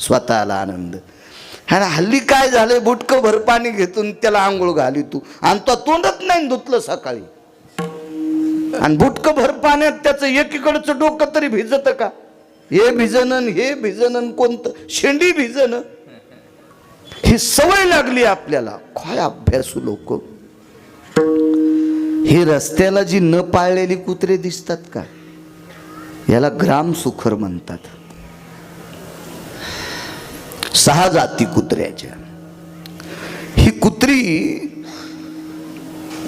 स्वतःला आनंद. आणि हल्ली काय झालंय बुटकं भर पाणी घेतून त्याला आंघोळ घाली तू. आणि तो तोंडत नाही धुतलं सकाळी. आणि बुटकं भर पाण्यात त्याचं एकीकडचं डोकं तरी भिजत का? हे भिजनन हे भिजनन कोणतं? शेंडी भिजन ही सवय लागली आपल्याला. काय अभ्यासू लोक? ही रस्त्याला जी न पाळलेली कुत्रे दिसतात का? याला ग्राम सुखर म्हणतात. सहा जाती कुत्र्याच्या. ही कुत्री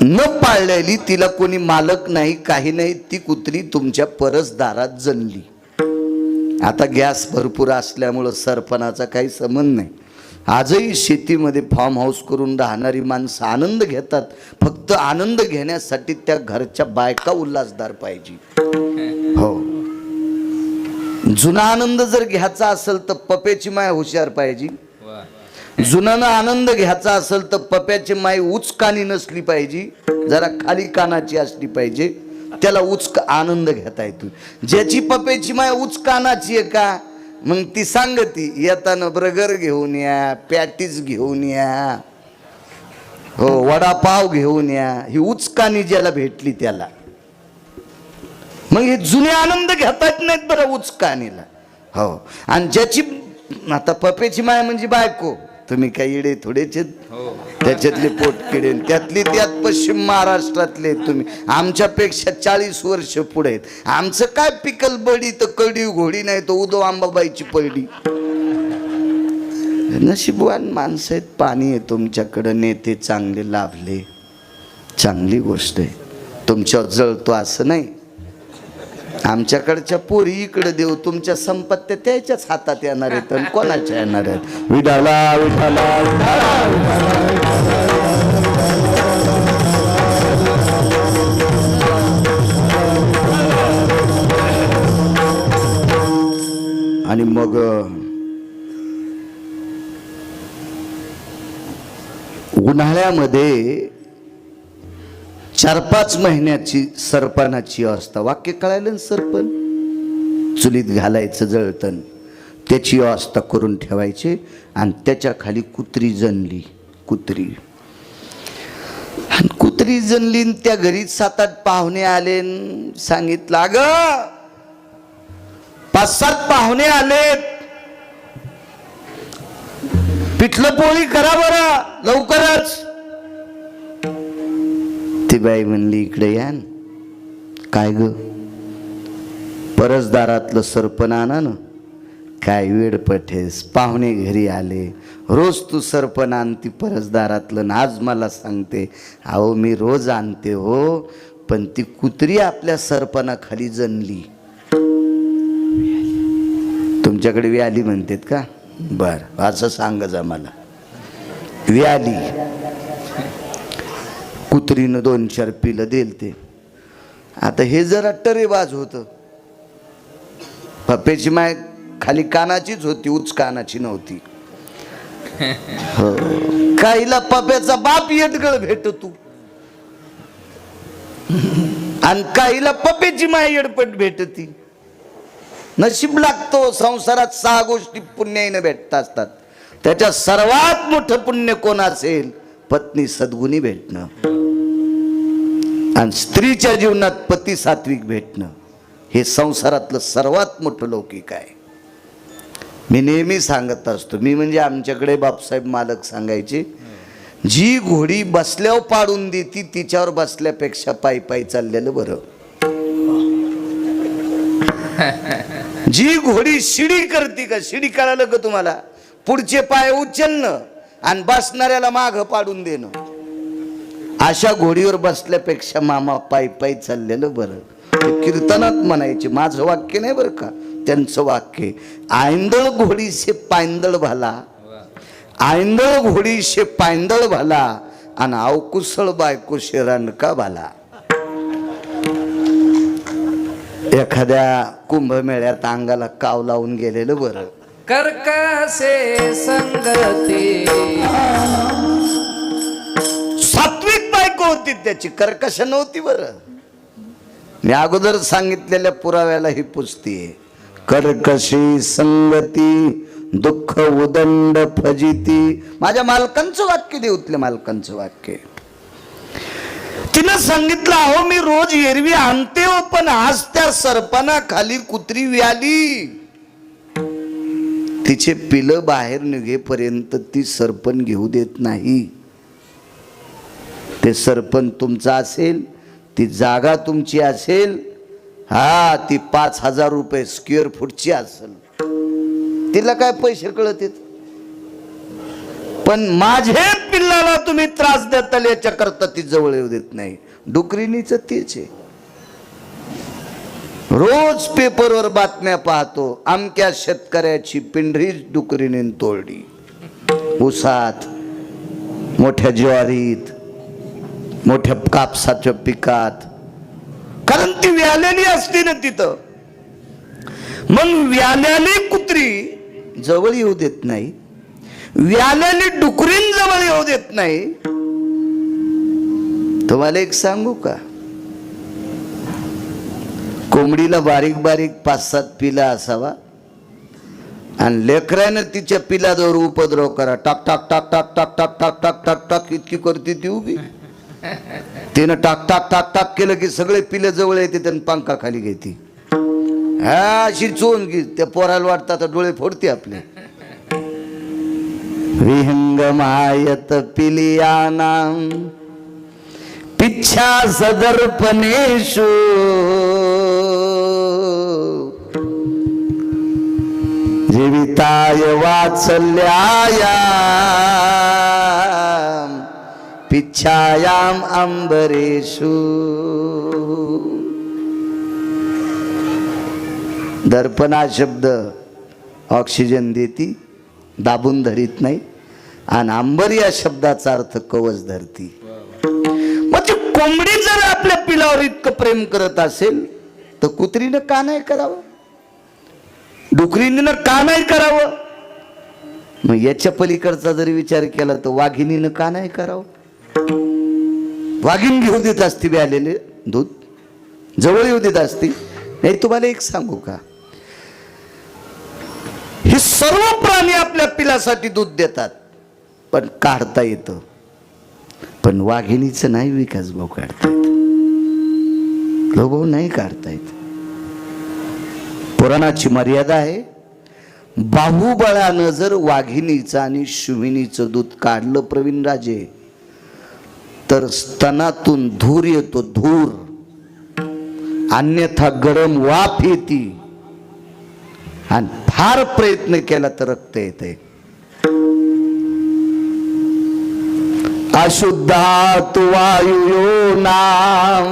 न पाळलेली तिला कोणी मालक नाही काही नाही ती कुत्री तुमच्या परसदारात जन्मली. आता गॅस भरपूर असल्यामुळं सरपणाचा काही संबंध नाही. आजही शेतीमध्ये फार्म हाऊस करून राहणारी माणसं आनंद घेतात. फक्त आनंद घेण्यासाठी त्या घरच्या बायका उल्हासदार पाहिजे. हो. जुना आनंद जर घ्यायचा असेल तर पप्याची माय हुशार पाहिजे. जुनानं आनंद घ्यायचा असेल तर पप्याची माय उच कानी नसली पाहिजे. जरा खाली कानाची असली पाहिजे. त्याला उच आनंद घेता येतो. ज्याची पप्याची माय उच कानाची आहे का? मग ती सांगती येताना ब्रगर घेऊन या पॅटीस घेऊन या हो वडापाव घेऊन या. ही उचकानी ज्याला भेटली त्याला. मग हे जुने आनंद घेता येत नाहीत बरं उचकानीला हो. आणि ज्याची आता पपेची माय म्हणजे बायको. तुम्ही काही इडे थोडेचे त्याच्यातले पोटकिडे त्यातली त्यात पश्चिम महाराष्ट्रातले तुम्ही. आमच्यापेक्षा चाळीस वर्ष पुढे आहेत. आमचं काय पिकल बडी तर कडी घोडी नाही तर उदो आंबाबाईची पडली नशीबवान माणसं आहेत. पाणी आहे तुमच्याकडं. नेते चांगले लाभले. चांगली गोष्ट आहे. तुमच्यावर जळतो असं नाही. आमच्याकडच्या पोरी इकडे देऊ तुमच्या संपत्त्या त्याच्याच हातात येणार आहेत आणि कोणाच्या येणार आहेत विडाला विठाला, विठाला. आणि मग उन्हाळ्यामध्ये चार पाच महिन्याची सरपणाची अवस्था. वाक्य कळायलं ना सरपण? चुलीत घालायचं जळतन त्याची अवस्था करून ठेवायचे आणि त्याच्याखाली कुत्री जनली कुत्री. आणि कुत्री जनली न त्या घरी सात आठ पाहुणे आले सांगितलं अग पाच सात पाहुणे आलेत. पिठलं पोळी करा बरा लवकरच. ती म्हणली इकडे या काय ग? परसदारातलं सरपण आणा ना. काय वेळ पठेस पाहुणे घरी आले. रोज तू सरपण आणती परसदारातलं आज मला सांगते. अहो मी रोज आणते हो पण ती कुत्री आपल्या सरपणाखाली जनली. तुमच्याकडे व्याली म्हणतात का? बर असं सांग जा मला व्याली? कुत्रीनं दोन चार पिलं देल ते आता हे जरा टरेबाज होतं. पप्पेची माय खाली कानाचीच होती उच कानाची नव्हती. हो. काहीला पप्याचा बाप येटगळ भेटतो. आणि काहीला पप्याची माय येडपट भेटती. नशीब लागतो संसारात सहा गोष्टी पुण्याईनं भेटत असतात. त्याच्या सर्वात मोठं पुण्य कोण असेल? पत्नी सद्गुणी भेटणं. आणि स्त्रीच्या जीवनात पती सात्विक भेटणं. हे संसारातलं सर्वात मोठं लौकिक आहे. मी नेहमी सांगत असतो मी म्हणजे आमच्याकडे बापसाहेब मालक सांगायचे जी घोडी बसल्यावर पाडून देती तिच्यावर बसल्यापेक्षा पायी पायी चाललेलं बरं. जी घोडी शिडी करते का शिडी कळालं का तुम्हाला? पुढचे पाय उचलणं. आणि बसणाऱ्याला माग पाडून देणं. अशा घोडीवर बसल्यापेक्षा मामा पायी पायी चाललेलं बरं. कीर्तनात म्हणायचे माझं वाक्य नाही बरं का? त्यांचं वाक्य आयंदळ घोडीशे पायंदळ भाला. आयंदळ घोडीशे पायंदळ भाला. आणि अवकुसळ बायको रणका भाला. एखाद्या कुंभमेळ्यात अंगाला काव लावून गेलेलं बरं. कर्कसे संगती. सात्विक बायको होती त्याची कर्कश नव्हती बरं. मी अगोदर सांगितलेल्या पुराव्याला ही पुजतीये कर्कशी संगती दुःख उदंड फजिती. माझ्या मालकांचं वाक्य देऊतले मालकांचं वाक्य. तिनं सांगितलं अहो मी रोज एरवी आणते हो पण आज त्या सरपणा खाली कुत्री व्याली. तिचे पिलं बाहेर निघेपर्यंत ती सरपण घेऊ देत नाही. ते सरपण तुमचं असेल ती जागा तुमची असेल हा ती पाच हजार रुपये स्क्वेअर फूटची असेल. तिला काय पैसे कळत येत पण माझे पिल्लाला तुम्ही त्रास देताल याच्याकरता ती जवळ येऊ देत नाही. डुकरीनीच तेच आहे. रोज पेपरवर बातम्या पाहतो. आमच्या शेतकऱ्याची पिंढरीच डुकरीने तोडली. ऊसात मोठ्या ज्वारीत मोठ्या कापसाच्या पिकात. कारण ती व्यालेली असते ना तिथं. मग व्याल्याने कुत्री जवळ येऊ देत नाही. व्याल्याने डुकरीन जवळ येऊ देत नाही. तुम्हाला एक सांगू का? कोंबडीला बारीक बारीक पाच सात पिला असावा आणि लेकरानं तिच्या पिलाजवळ उपद्रव करा टाक टाक टाक टाक टाक टाक टाक टाक टाक टाक इतकी करते ती उभी तिनं टाक टाक टाक टाक केलं की सगळे पिलं जवळ येते त्यानं पंखा खाली घेते हा अशी चोन की त्या पोराला वाटतात डोळे फोडते आपले विहंगमायत पिलियानाम पिच्छा सदर्पणेषु। जीविताय वाचल्याया पिच्छायाम अंबरेशु दर्पणा शब्द ऑक्सिजन देती दाबून धरीत नाही. आणि अंबर या शब्दाचा अर्थ कवच धरती. कोंबडी जर आपल्या पिलावर इतकं प्रेम करत असेल तर कुत्रीनं का नाही करावं? डुकरीनं का नाही करावं? मग याच्या पलीकडचा जर विचार केला तर वाघिणीनं का नाही करावं? वाघीण घेऊ देत असते आलेले दूध. जवळ येऊ देत असते. नाही तुम्हाला एक सांगू का? हे सर्व प्राणी आपल्या पिलासाठी दूध देतात पण काढता येतं. पण वाघिणीचं नाही विकास भाऊ काढता येत भाऊ नाही काढता येत पुराणाची मर्यादा आहे. बाहुबळानं जर वाघिणीचं आणि शुमिनीचं दूध काढलं प्रवीण राजे तर स्तनातून धूर येतो धूर. अन्यथा गरम वाफ येते. आणि फार प्रयत्न केला तर रक्त येते अशुद्धात वायु नाम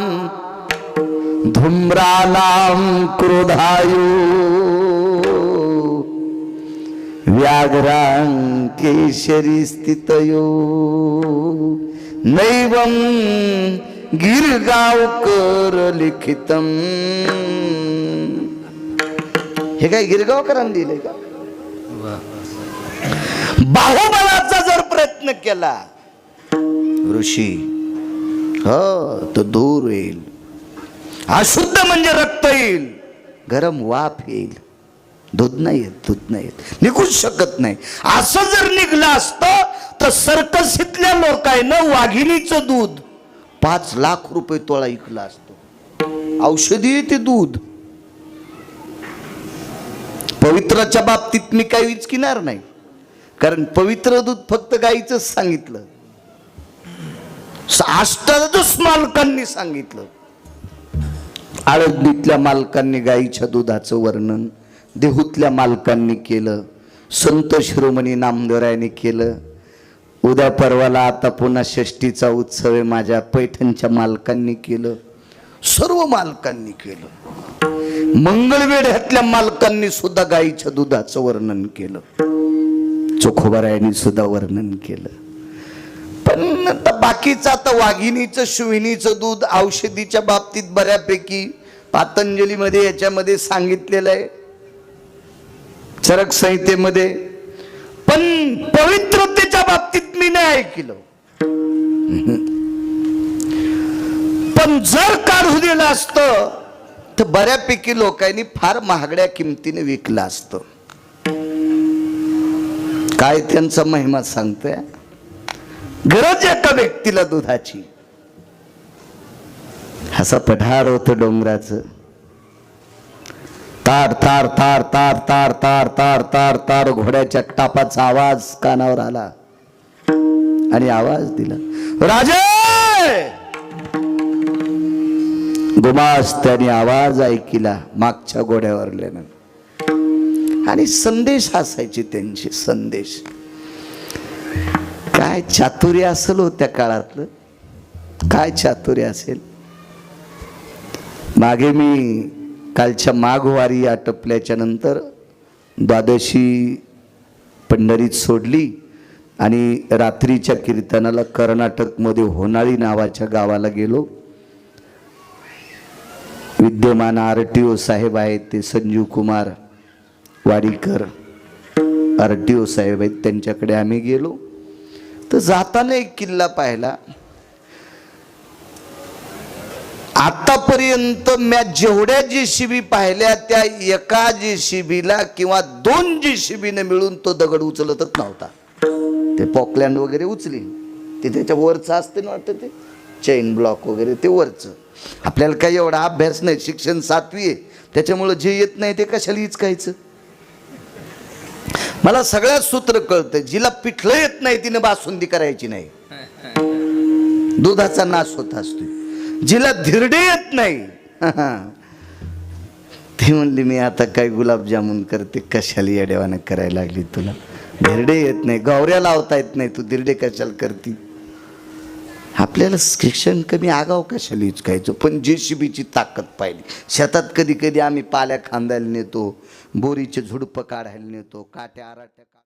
धूम्रानाम क्रोधायु। व्याघ्रां केशरी स्थितयो नैवं गिरगावकर लिखितम। हे काय गिरगावकरांनी दिलंय का? बाहुबलाचा जर प्रयत्न केला ऋषी. हो तो दूर येईल. अशुद्ध म्हणजे रक्त येईल. गरम वाफ येईल. दूध नाही येत दूध नाही येत. निघूच शकत नाही. असं जर निघलं असतं तर सर्कसीतल्या लोकांना वाघिणीचं दूध. पाच लाख रुपये तोळा इकला असतो. औषधी ते दूध. पवित्राच्या बाबतीत मी काही विचकिणार नाही. कारण पवित्र दूध फक्त गाईच सांगितलं. अष्टादश मालकांनी सांगितलं. आळंदीतल्या मालकांनी गाईच्या दुधाचं वर्णन देहूतल्या मालकांनी केलं संत शिरोमणी नामदेवरायांनी केलं. उद्या परवाला आता पुन्हा षष्टीचा उत्सव आहे माझ्या पैठणच्या मालकांनी केलं. सर्व मालकांनी केलं. मंगळवेढ्यातल्या मालकांनी सुद्धा गाईच्या दुधाचं वर्णन केलं. चोखोबारायांनी सुद्धा वर्णन केलं. पण आता बाकीचं आता वाघिणीचं शिविणीचं दूध औषधीच्या बाबतीत बऱ्यापैकी पातंजलीमध्ये याच्यामध्ये सांगितलेलं आहे. चरक संहितेमध्ये. पण पवित्रतेच्या बाबतीत मी नाही ऐकलं. पण जर काढू दिलं असतं तर बऱ्यापैकी लोकांनी फार महागड्या किमतीने विकलं असतं. काय त्यांचा महिमा सांगतोय? गरज एका व्यक्तीला दुधाची. असा पठार होतं डोंगराचं. तार तार तार तार तार तार तार तार तार घोड्याच्या टापाचा आवाज कानावर आला. आणि आवाज दिला. राजे! गुमास त्याने आवाज ऐकिला मागच्या घोड्यावरल्यानं. आणि संदेश असायचे त्यांचे संदेश. काय चातुर्य असेल हो त्या काळातलं? काय चातुर्य असेल? मागे मी कालच्या माघवारी आटपल्याच्या नंतर द्वादशी पंढरीत सोडली आणि रात्रीच्या कीर्तनाला कर्नाटकमध्ये होनाळी नावाच्या गावाला गेलो. विद्यमान आर टी ओ साहेब आहेत ते Sanjeev Kumar Wadikar. R T O साहेब आहेत त्यांच्याकडे आम्ही गेलो. तर जाताना एक किल्ला पाहिला. आतापर्यंत म्या जेवढ्या जे शिबी पाहिल्या त्या एका जे शिबीला किंवा दोन जे शिबीने मिळून तो दगड उचलतच नव्हता. ते पॉकलँड वगैरे उचली. ते त्याच्या वरचं असते ना वाटतं ते? चेन ब्लॉक वगैरे ते वरचं. आपल्याला काही एवढा अभ्यास नाही शिक्षण सातवी आहे. त्याच्यामुळं जे येत नाही ते कशाला हिचकायचं मला सगळ्यात सूत्र कळतं. जिला पिठलं येत नाही तिने बासुंदी करायची नाही. दुधाचा नाश होत असतो जिला धिरडे येत नाही. ते म्हणली मी आता काय गुलाबजामुन करते? कशाला येड्यावानं करायला लागली तुला? धिरडे येत नाही. गौऱ्या लावता येत नाही. तू धिरडे कशाला करती? आपल्याला शिक्षण कमी आगाव कशाला हिचकायचं? पण जे सी बीची ताकद पाहिली. शेतात कधी कधी आम्ही पाल्या खांदायला नेतो बोरीचे झुडपं काढायला नेतो काट्या आराट्या